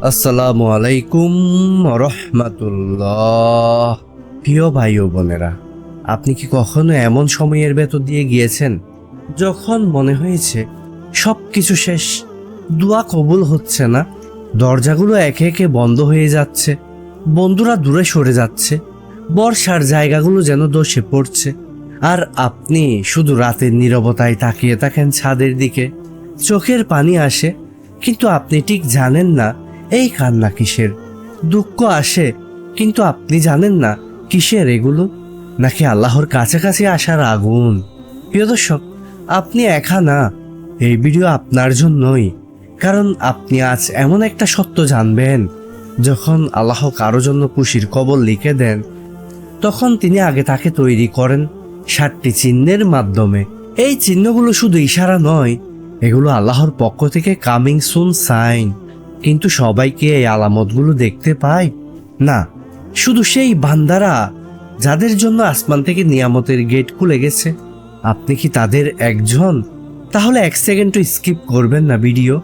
আসসালামু আলাইকুম রহমাতুল্লাহ প্রিয় ভাই ও বোনেরা, আপনি কি কখনো এমন সময়ের ভেতর দিয়ে গিয়েছেন যখন মনে হয়েছে সব কিছু শেষ, দোয়া কবুল হচ্ছে না, দরজাগুলো একে একে বন্ধ হয়ে যাচ্ছে, বন্ধুরা দূরে সরে যাচ্ছে, বর্ষার জায়গাগুলো যেন দোষে পড়ছে? আর আপনি শুধু রাতের নীরবতায় তাকিয়ে থাকেন ছাদের দিকে। চোখের পানি আসে, কিন্তু আপনি ঠিক জানেন না এই কান্না কিসের। দুঃখ আসে, কিন্তু আপনি জানেন না কিসের এগুলো? নাকি আল্লাহর কাছাকাছি আসার আগুন? প্রিয় দর্শক, আপনি একা না, এই ভিডিও আপনার জন্যই। কারণ আপনি আজ এমন একটা সত্য জানবেন, যখন আল্লাহ কারও জন্য খুশির কবর লিখে দেন, তখন তিনি আগে তাকে তৈরি করেন। ষাটটি চিহ্নের মাধ্যমে। এই চিহ্নগুলো শুধু ইশারা নয়, এগুলো আল্লাহর পক্ষ থেকে কামিং সুন সাইন কিন্তু সবাইকে এই আলামতগুলো দেখতে পায়? না, শুধু সেই বান্দারা যাদের জন্য আসমান থেকে নিয়ামতের গেট খুলে গেছে। আপনি কি তাদের একজন? তাহলে এক সেকেন্ডও স্কিপ করবেন না ভিডিও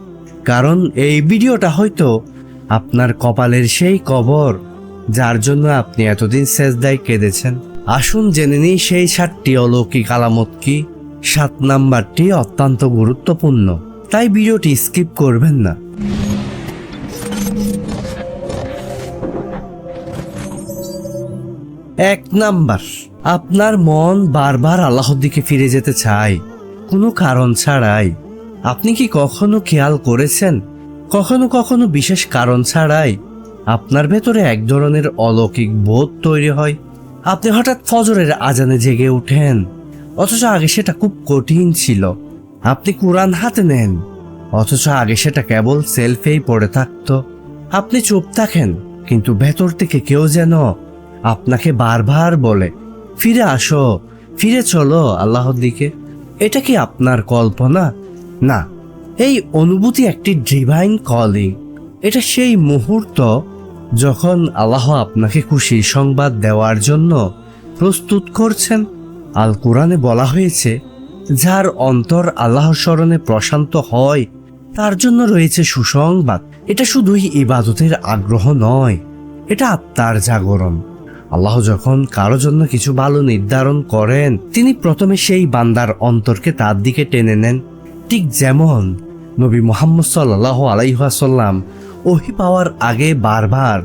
কারণ এই ভিডিওটা হয়তো আপনার কপালের সেই কবর, যার জন্য আপনি এতদিন শেষ দায় কেঁদেছেন। আসুন জেনে নিই সেই সাতটি অলৌকিক আলামত কি। সাত নাম্বারটি অত্যন্ত গুরুত্বপূর্ণ। তাই ভিডিওটি স্কিপ করবেন না। এক নাম্বার, আপনার মন বারবার আল্লাহর দিকে ফিরে যেতে চায়। কোনো কারণ ছাড়াই। আপনি কি কখনো খেয়াল করেছেন? কখনো কখনো বিশেষ কারণ ছাড়াই। আপনার ভেতরে এক ধরনের অলৌকিক বোধ তৈরি হয়। আপনি হঠাৎ ফজরের আজানে জেগে ওঠেন অথচ আগে সেটা খুব কঠিন ছিল। আপনি কোরআন হাতে নেন। অথচ আগে সেটা কেবল সেলফেই পড়ে থাকতো। আপনি চুপ থাকেন, কিন্তু ভেতর থেকে কেউ যেন আপনাকে বারবার বলে, ফিরে আসো, ফিরে চলো আল্লাহর দিকে। এটা কি আপনার কল্পনা? না, এই অনুভূতি একটি ডিভাইন কলিং এটা সেই মুহূর্ত যখন আল্লাহ আপনাকে খুশি সংবাদ দেওয়ার জন্য প্রস্তুত করছেন আল কোরআনে বলা হয়েছে, যার অন্তর আল্লাহর স্মরণে প্রশান্ত হয়, তার জন্য রয়েছে সুসংবাদ। এটা শুধুই ইবাদতের আগ্রহ নয়, এটা আত্মার জাগরণ। আল্লাহ যখন কারও জন্য কিছু ভালো নির্ধারণ করেন, তিনি প্রথমে সেই বান্দার অন্তরকে তার দিকে টেনে নেন। ঠিক যেমন নবী মোহাম্মদ সাল্লাহ আলাইহাসাল্লাম ওহি পাওয়ার আগে বারবার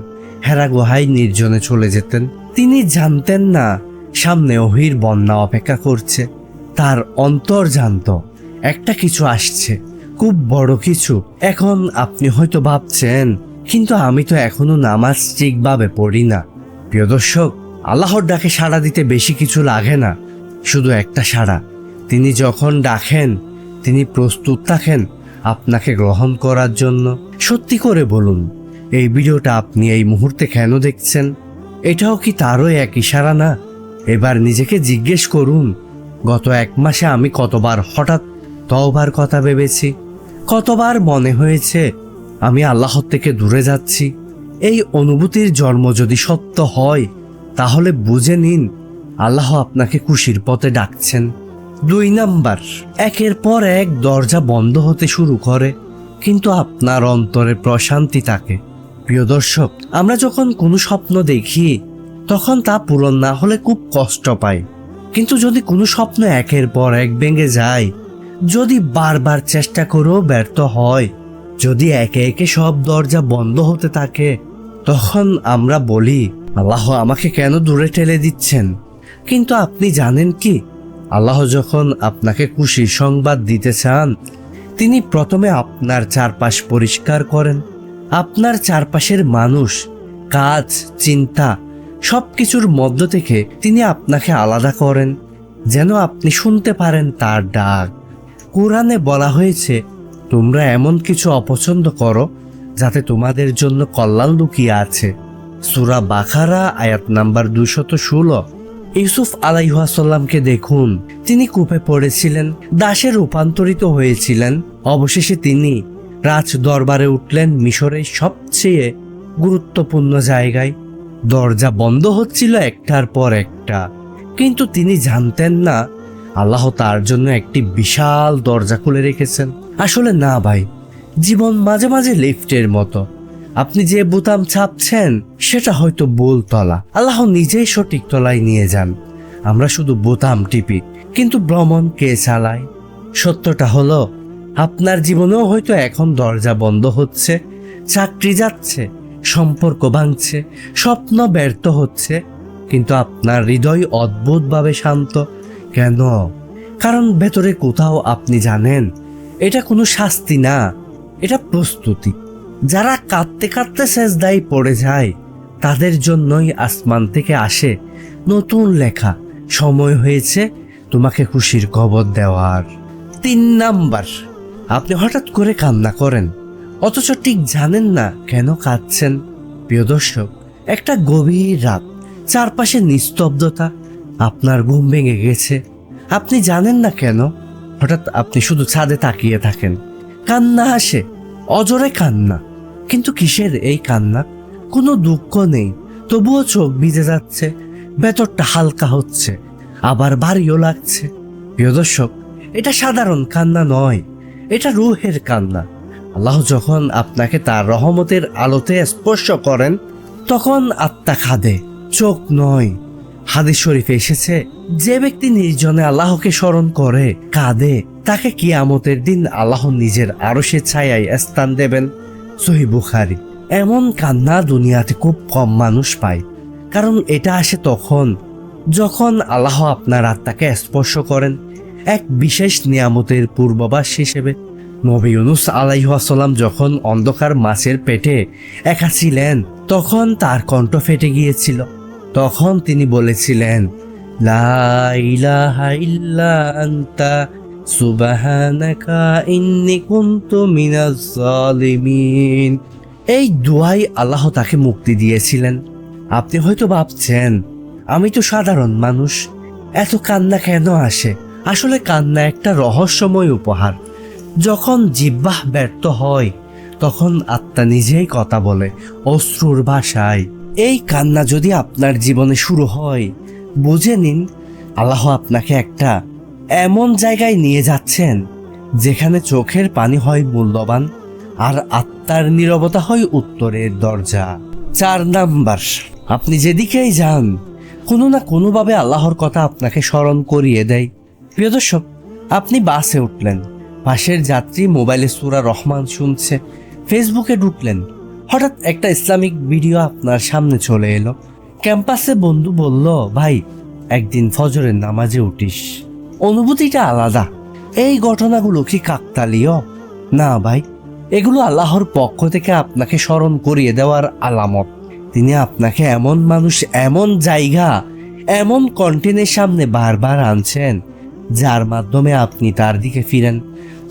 হেরা গুহায় নির্জনে চলে যেতেন। তিনি জানতেন না সামনে ওহির বন্যা অপেক্ষা করছে। তার অন্তর জানত, একটা কিছু আসছে, খুব বড় কিছু। এখন আপনি হয়তো ভাবছেন, কিন্তু আমি তো এখনও নামাজ ঠিকভাবে পড়ি না। প্রিয় দর্শক, আল্লাহর ডাকে সাড়া দিতে বেশি কিছু লাগে না, শুধু একটা সাড়া। তিনি যখন ডাকেন, তিনি প্রস্তুত থাকেন। আপনাকে গ্রহণ করার জন্য। সত্যি করে বলুন, এই ভিডিওটা আপনি এই মুহূর্তে কেন দেখছেন? এটাও কি তারও এক ইশারা না? এবার নিজেকে জিজ্ঞেস করুন, গত এক মাসে আমি কতবার হঠাৎ তওবার কথা ভেবেছি? কতবার মনে হয়েছে আমি আল্লাহর থেকে দূরে যাচ্ছি? এই অনুভূতির জন্ম যদি সত্য হয়, তাহলে বুঝে নিন, আল্লাহ আপনাকে খুশির পথে ডাকছেন। দুই নাম্বার, একের পর এক দরজা বন্ধ হতে শুরু করে, কিন্তু আপনার অন্তরে প্রশান্তি থাকে। প্রিয় দর্শক, আমরা যখন কোনো স্বপ্ন দেখি, তখন তা পূরণ না হলে খুব কষ্ট পাই। কিন্তু যদি কোনো স্বপ্ন একের পর এক ভেঙে যায়, যদি বারবার চেষ্টা করেও ব্যর্থ হয়, যদি একে একে সব দরজা বন্ধ হতে থাকে, তখন আমরা বলি, আল্লাহ আমাকে কেন দূরে ঠেলে দিচ্ছেন? কিন্তু আপনি জানেন কি? আল্লাহ যখন আপনাকে খুশি সংবাদ দিতে চান, তিনি প্রথমে আপনার চারপাশ পরিষ্কার করেন। আপনার চারপাশের মানুষ, কাজ, চিন্তা সব কিছুর মধ্য থেকে তিনি আপনাকে আলাদা করেন, যেন আপনি শুনতে পারেন তার ডাক। কোরআনে বলা হয়েছে, তোমরা এমন কিছু অপছন্দ করো, যাতে তোমাদের জন্য কল্যাণ লুকিয়ে আছে। সুরা বাখারা, আয়াত নাম্বার দুশত ষোলো। ইউসুফ আলাইহাসাল্লামকে দেখুন। তিনি কূপে পড়েছিলেন, দাসে রূপান্তরিত হয়েছিলেন। অবশেষে তিনি রাজ দরবারে উঠলেন মিশরের সবচেয়ে গুরুত্বপূর্ণ জায়গায়। দরজা বন্ধ হচ্ছিল একটার পর একটা। কিন্তু তিনি জানতেন না, আল্লাহ তার জন্য একটি বিশাল দরজা খুলে রেখেছেন। আসলে না ভাই, জীবন মাঝে মাঝে লিফটের মতো। আপনি যে বোতাম ছাপছেন, সেটা হয়তো বোল তলা। আল্লাহ নিজেই সঠিক তলায় নিয়ে যান। আমরা শুধু বোতাম টিপি, কিন্তু ভ্রমণ কে চালায়? সত্যটা হলো, আপনার জীবনেও হয়তো এখন দরজা বন্ধ হচ্ছে, চাকরি যাচ্ছে, সম্পর্ক ভাঙছে, স্বপ্ন ব্যর্থ হচ্ছে, কিন্তু আপনার হৃদয় অদ্ভুতভাবে শান্ত। কেন? কারণ ভেতরে কোথাও আপনি জানেন, এটা কোনো শাস্তি না, এটা প্রস্তুতি। যারা কাঁদতে কাঁদতে শেষদায় পড়ে যায়, তাদের জন্যই আসমান থেকে আসে নতুন লেখা। সময় হয়েছে তোমাকে খুশির খবর দেওয়ার। তিন নাম্বার, আপনি হঠাৎ করে কান্না করেন, অথচ ঠিক জানেন না কেন কাঁদছেন। প্রিয় দর্শক, একটা গভীর রাত, চারপাশে নিস্তব্ধতা, আপনার ঘুম ভেঙে গেছে। আপনি জানেন না কেন? হঠাৎ আপনি শুধু ছাদে তাকিয়ে থাকেন। কান্না আসে, অজরে কান্না। কিন্তু কিসের এই কান্না? কোনো দুঃখ নেই, তবুও চোখ ভিজে যাচ্ছে, ভেতরটা হালকা হচ্ছে, আবার ভারীও লাগছে। প্রিয় দর্শক, এটা সাধারণ কান্না নয়, এটা রুহের কান্না। আল্লাহ যখন আপনাকে তার রহমতের আলোতে স্পর্শ করেন, তখন আত্মা খাদে, চোখ নয়। হাদিস শরীফে এসেছে, যে ব্যক্তি নির্জনে আল্লাহকে স্মরণ করে, কাঁদে, তাকে কিয়ামতের দিন আল্লাহ নিজের আরশের ছায়ায় স্থান দেবেন। সহি বুখারি। এমন কান্না দুনিয়াতে খুব কম মানুষ পায়। কারণ এটা আসে তখন, যখন আল্লাহ আপনার আত্মাকে স্পর্শ করেন। এক বিশেষ নিয়ামতের পূর্বাভাস হিসেবে নবী ইউনুস আলাইহাসাল্লাম যখন অন্ধকার মাছের পেটে একা ছিলেন, তখন তার কণ্ঠ ফেটে গিয়েছিল। তখন তিনি বলেছিলেন, লা ইলাহা ইল্লা আনতা সুবহানাকা ইন্নী কুনতু মিনাজ জালিমিন। এই দুয়াই আল্লাহ তাকে মুক্তি দিয়েছিলেন। আপনি হয়তো ভাবছেন, আমি তো সাধারণ মানুষ, এত কান্না কেন আসে? আসলে কান্না একটা রহস্যময় উপহার। যখন জিব্বাহ ব্যর্থ হয়, তখন আত্মা নিজেই কথা বলে, অশ্রুর ভাষায়। এই কান্না যদি আপনার জীবনে শুরু হয়, বুঝে নিন, আল্লাহ আপনাকে একটা এমন জায়গায় নিয়ে যাচ্ছেন যেখানে চোখের পানি হয় মূল্যবান আর আত্মার নীরবতা হয় উত্তরের দরজা। চার নাম্বার, আপনি যেদিকেই যান, কোনো না কোনোভাবে আল্লাহর কথা আপনাকে স্মরণ করিয়ে দেয়। প্রিয় দর্শক, আপনি বাসে উঠলেন, পাশের যাত্রী মোবাইলে সুরা রহমান শুনছে, ফেসবুকে ঢুকলেন। হঠাৎ একটা ইসলামিক ভিডিও আপনার সামনে চলে এলো। ক্যাম্পাসে বন্ধু বলল, ভাই, একদিন ফজরের নামাজে উঠিস। অনুভূতিটা আলাদা। এই ঘটনাগুলো কি কাকতালীয়? না ভাই, এগুলো আল্লাহর পক্ষ থেকে আপনাকে স্মরণ করিয়ে দেওয়ার আলামত। তিনি আপনাকে এমন মানুষ, এমন জায়গা, এমন কন্টেনের সামনে বারবার আনছেন, যার মাধ্যমে আপনি তার দিকে ফিরেন।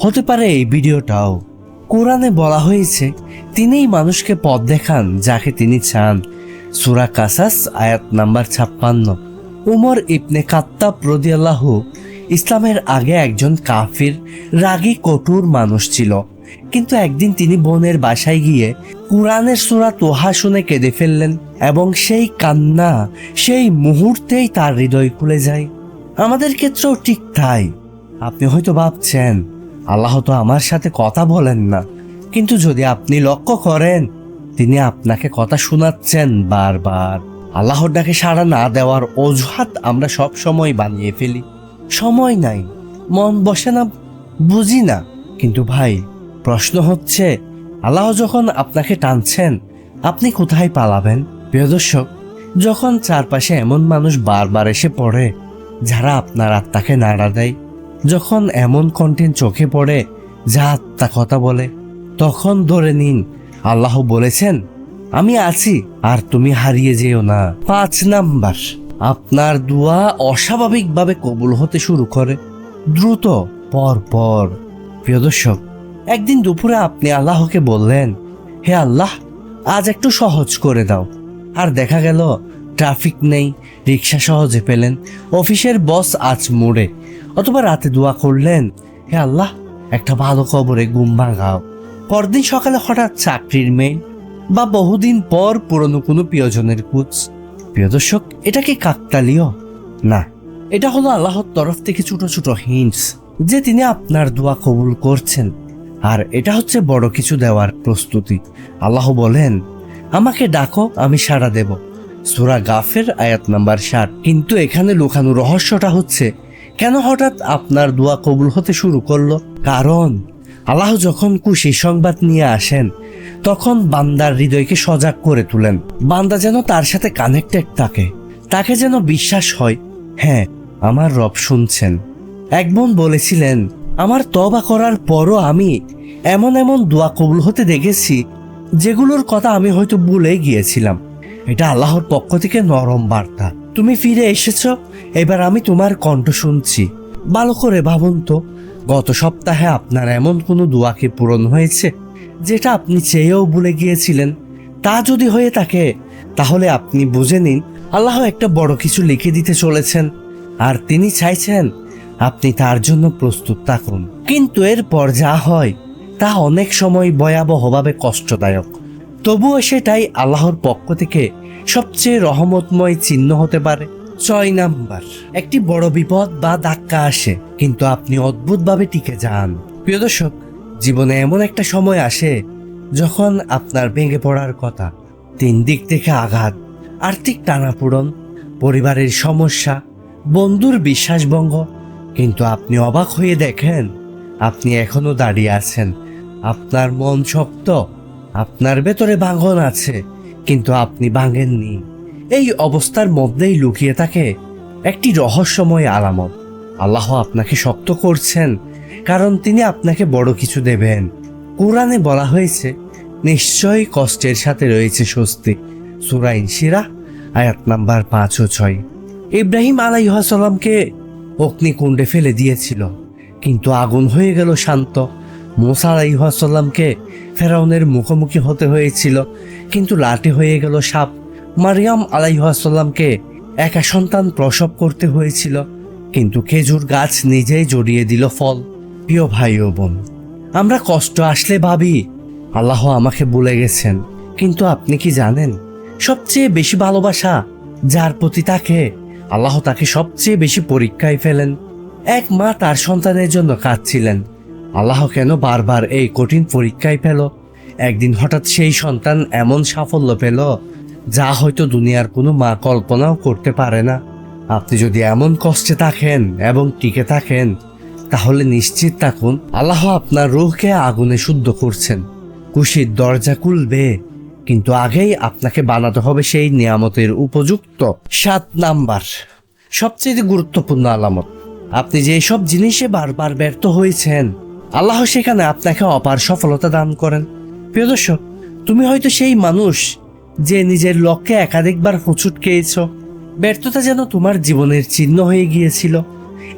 হতে পারে এই ভিডিওটাও। কোরআনে বলা হয়েছে, তিনিই মানুষকে পথ দেখান যাকে তিনি চান। সুরা কাসাস, আয়াত নাম্বার ছাপ্পান্ন। উমর ইবনে কাত্তাব রদিয়াল্লাহু ইসলামের আগে একজন কাফির রাগী, কঠোর মানুষ ছিল। কিন্তু একদিন তিনি বোনের বাসায় গিয়ে কোরআনের সুরা তোহা শুনে কেঁদে ফেললেন এবং সেই কান্না, সেই মুহূর্তেই তার হৃদয় খুলে যায়। আমাদের ক্ষেত্রেও ঠিক তাই। আপনি হয়তো ভাবছেন, আল্লাহ তো আমার সাথে কথা বলেন না। কিন্তু যদি আপনি লক্ষ্য করেন, তিনি আপনাকে কথা শোনাচ্ছেন বারবার। আল্লাহর ডাকে সাড়া না দেওয়ার অজুহাত আমরা সব সময় বানিয়ে ফেলি। সময় নাই, মন বসে না, বুঝি না। কিন্তু ভাই, প্রশ্ন হচ্ছে, আল্লাহ যখন আপনাকে টানছেন, আপনি কোথায় পালাবেন? প্রিয় দর্শক, যখন চারপাশে এমন মানুষ বারবার এসে পড়ে, যারা আপনার আত্মাকে নাড়া দেয়, যখন এমন কন্টেন্ট চোখে পড়ে, যা আত্মা কথা বলে, তখন ধরে নিন, আল্লাহ বলেছেন, আমি আছি, আর তুমি হারিয়ে যেও না। পাঁচ নাম্বার। আপনার দোয়া অস্বাভাবিকভাবে কবুল হতে শুরু করে। দ্রুত পর পর প্রিয় দর্শক, একদিন দুপুরে আপনি আল্লাহকে বললেন, হে আল্লাহ, আজ একটু সহজ করে দাও। আর দেখা গেল, ট্রাফিক নেই রিক্সা সহজে পেলেন, অফিসের বস আজ মোড়ে। অথবা রাতে দোয়া করলেন, হে আল্লাহ, একটা ভালো খবরে ঘুম ভাঙাও। পরদিন সকালে হঠাৎ চাকরির মেয়ে বা বহুদিন পর পুরনো কোনো প্রিয়জনের কুচ প্রিয় দর্শক, এটা কি কাকতালীয়? না, এটা হলো আল্লাহর তরফ থেকে ছোট ছোট হিন্টস যে তিনি আপনার দোয়া কবুল করছেন। আর এটা হচ্ছে বড় কিছু দেওয়ার প্রস্তুতি। আল্লাহ বলেন, আমাকে ডাকো, আমি সাড়া দেব। সুরা গাফের আয়াত নাম্বার ষাট কিন্তু এখানে লুকানো রহস্যটা হচ্ছে, কেন হঠাৎ আপনার দোয়া কবুল হতে শুরু করল? কারণ আল্লাহ যখন খুশি সংবাদ নিয়ে আসেন, তখন বান্দার হৃদয়কে সজাগ করে তুলেন। বান্দা যেন তার সাথে কানেক্টেড থাকে, তাকে যেন বিশ্বাস হয় হ্যাঁ আমার রব শুনছেন। এক বোন বলেছিলেন, আমার তবা করার পরও আমি এমন এমন দোয়া কবুল হতে দেখেছি, যেগুলোর কথা আমি হয়তো ভুলে গিয়েছিলাম। এটা আল্লাহর পক্ষ থেকে নরম বার্তা। তুমি ফিরে এসেছ, এবার আমি তোমার কণ্ঠ শুনছি। ভালো করে ভাবুন তো গত সপ্তাহে আপনার এমন কোনো দোয়াকে পূরণ হয়েছে, যেটা আপনি চেয়েও ভুলে গিয়েছিলেন? তা যদি হয়ে থাকে, তাহলে আপনি বুঝে নিন, আল্লাহ একটা বড় কিছু লিখে দিতে চলেছেন। আর তিনি চাইছেন আপনি তার জন্য প্রস্তুত থাকুন। কিন্তু এরপর যা হয়, তা অনেক সময় ভয়াবহভাবে কষ্টদায়ক। তবুও সেটাই আল্লাহর পক্ষ থেকে সবচেয়ে রহমতময় চিহ্ন হতে পারে। ছয় নাম্বার। একটি বড় বিপদ বা ধাক্কা আসে, কিন্তু আপনি অদ্ভুতভাবে টিকে যান। প্রিয় দর্শক, জীবনে এমন একটা সময় আসে যখন আপনার ভেঙে পড়ার কথা তিন দিক থেকে আঘাত, আর্থিক টানাপোড়ন, পরিবারের সমস্যা, বন্ধুর বিশ্বাসভঙ্গ কিন্তু আপনি অবাক হয়ে দেখেন আপনি এখনও দাঁড়িয়ে আছেন। আপনার মন শক্ত, আপনার ভেতরে ভাঙন আছে, কিন্তু আপনি ভাঙেননি। এই অবস্থার মধ্যেই লুকিয়ে থাকে একটি রহস্যময় আলামত। আল্লাহ আপনাকে শক্ত করছেন, কারণ তিনি আপনাকে বড় কিছু দেবেন। কোরআনে বলা হয়েছে, নিশ্চয়ই কষ্টের সাথে রয়েছে স্বস্তি। সুরাইন শিরা আয়াত নাম্বার পাঁচ ও ছয়। ইব্রাহিম আলাইহাসাল্লামকে অগ্নিকুণ্ডে ফেলে দিয়েছিল, কিন্তু আগুন হয়ে গেল শান্ত। মোসা আলাইহাসাল্লামকে ফেরাউনের মুখোমুখি হতে হয়েছিল, কিন্তু লাঠি হয়ে গেল সাপ। মারিয়াম আলাইহাসাল্লামকে একা সন্তান প্রসব করতে হয়েছিল, কিন্তু খেজুর গাছ নিজেই জড়িয়ে দিল ফল। প্রিয় ভাই ও বোন, আমরা কষ্ট আসলে ভাবি, আল্লাহ আমাকে বলে গেছেন, কিন্তু আপনি কি জানেন, সবচেয়ে বেশি ভালোবাসা যার প্রতি তাকে, আল্লাহ তাকে সবচেয়ে বেশি পরীক্ষায় ফেলেন। এক মা তার সন্তানের জন্য কাঁদছিলেন, আল্লাহ কেন বারবার এই কঠিন পরীক্ষায় ফেল? একদিন হঠাৎ সেই সন্তান এমন সাফল্য পেল যা হয়তো দুনিয়ার কোনো মা কল্পনাও করতে পারে না। আপনি যদি এমন কষ্টে থাকেন এবং টিকে থাকেন, তাহলে নিশ্চিত থাকুন, আল্লাহ আপনার রুহকে আগুনে শুদ্ধ করছেন। খুশির দরজা খুলবে, কিন্তু আগেই আপনাকে বানাতে হবে সেই নিয়ামতের উপযুক্ত সাত নাম্বার। সবচেয়ে গুরুত্বপূর্ণ আলামত, আপনি যে সব জিনিসে বারবার ব্যর্থ হয়েছেন, আল্লাহ সেখানে আপনাকে অপার সফলতা দান করেন। প্রিয় দর্শক, তুমি হয়তো সেই মানুষ যে নিজের লক্ষ্যে একাধিকবার হুচুট খেয়েছ, ব্যর্থতা যেন তোমার জীবনের চিহ্ন হয়ে গিয়েছিল।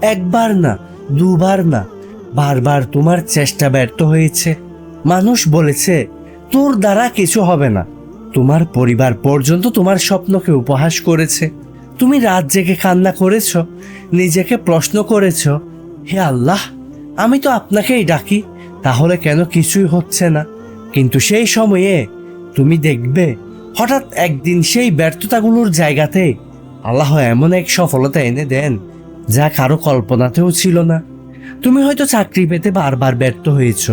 একবার না, দুবার না, বারবার তোমার চেষ্টা ব্যর্থ হয়েছে। মানুষ বলেছে, তোর দ্বারা কিছু হবে না। তোমার পরিবার পর্যন্ত তোমার স্বপ্নকে উপহাস করেছে। তুমি রাত জেগে কান্না করেছ, নিজেকে প্রশ্ন করেছ, হে আল্লাহ, আমি তো আপনাকেই ডাকি, তাহলে কেন কিছুই হচ্ছে না? কিন্তু সেই সময়ে তুমি দেখবে হঠাৎ একদিন সেই ব্যর্থতাগুলোর জায়গাতে আল্লাহ এমন এক সফলতা এনে দেন যা কারও কল্পনাতেও ছিল না। তুমি হয়তো চাকরি পেতে বারবার ব্যর্থ হয়েছ,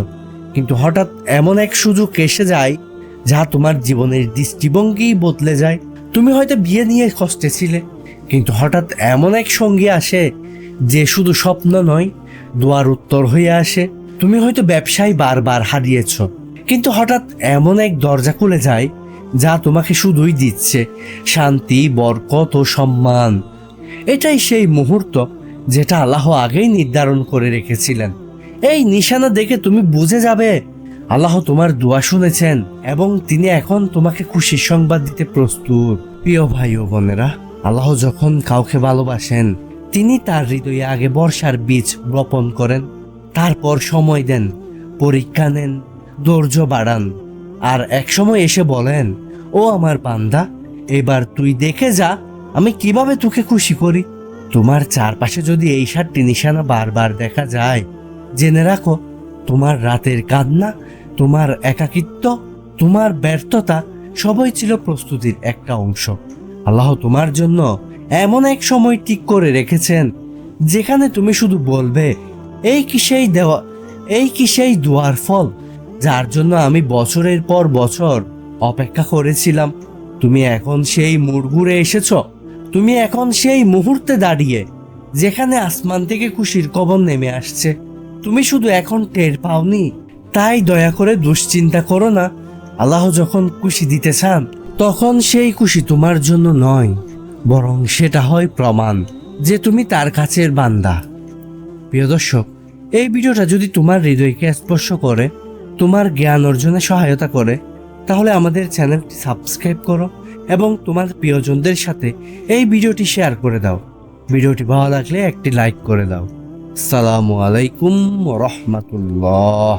কিন্তু হঠাৎ এমন এক সুযোগ এসে যায় যা তোমার জীবনের দৃষ্টিভঙ্গি বদলে যায়। তুমি হয়তো বিয়ে নিয়ে কষ্টে ছিলে, কিন্তু হঠাৎ এমন এক সঙ্গী আসে যে শুধু স্বপ্ন নয়, দোয়ার উত্তর হয়ে আসে। তুমি হয়তো ব্যবসায় বারবার হারিয়েছ, কিন্তু হঠাৎ এমন এক দরজা খুলে যায় যা তোমাকে শুধুই দিচ্ছে, শান্তি, বরকত ও সম্মান। এটাই সেই মুহূর্ত যেটা আল্লাহ আগেই নির্ধারণ করে রেখেছিলেন। এই নিশানা দেখে তুমি বুঝে যাবে, আল্লাহ তোমার দোয়া শুনেছেন এবং তিনি এখন তোমাকে খুশির সংবাদ দিতে প্রস্তুত। প্রিয় ভাই ও বোনেরা, আল্লাহ যখন কাউকে ভালোবাসেন, তিনি তার হৃদয়ে আগে বর্ষার বীজ বপন করেন, তারপর সময় দেন, পরীক্ষা নেন, ধৈর্য বাড়ান, আর এক সময় এসে বলেন ও আমার বান্দা, এবার তুই দেখে যা, আমি কীভাবে তোকে খুশি করি। তোমার চারপাশে যদি এই সাতটি নিশানা বারবার দেখা যায়, জেনে রাখো, তোমার রাতের কান্না, তোমার একাকিত্ব, তোমার ব্যর্থতা সবই ছিল প্রস্তুতির একটা অংশ। আল্লাহ তোমার জন্য এমন এক সময় ঠিক করে রেখেছেন, যেখানে তুমি শুধু বলবে, এই কি সেই দেওয়া, এই কি সেই দুয়ার ফল, যার জন্য আমি বছরের পর বছর অপেক্ষা করেছিলাম, তুমি এখন সেই মুড়গুড়ে এসেছ, তুমি এখন সেই মুহূর্তে দাঁড়িয়ে, যেখানে আসমান থেকে খুশির কবর নেমে আসছে। তুমি শুধু এখন টের পাওনি, তাই দয়া করে দুশ্চিন্তা করো না। আল্লাহ যখন খুশি দিতে চান, তখন সেই খুশি তোমার জন্য নয়, বরং সেটা হয় প্রমাণ যে তুমি তার কাছের বান্দা। প্রিয় দর্শক, এই ভিডিওটা যদি তোমার হৃদয়কে স্পর্শ করে, তোমার জ্ঞান অর্জনে সহায়তা করে তাহলে আমাদের চ্যানেলটি সাবস্ক্রাইব করো এবং তোমার প্রিয়জনদের সাথে এই ভিডিওটি শেয়ার করে দাও। ভিডিওটি ভালো লাগলে একটি লাইক করে দাও। সালামু আলাইকুম রহমতুল্লাহ।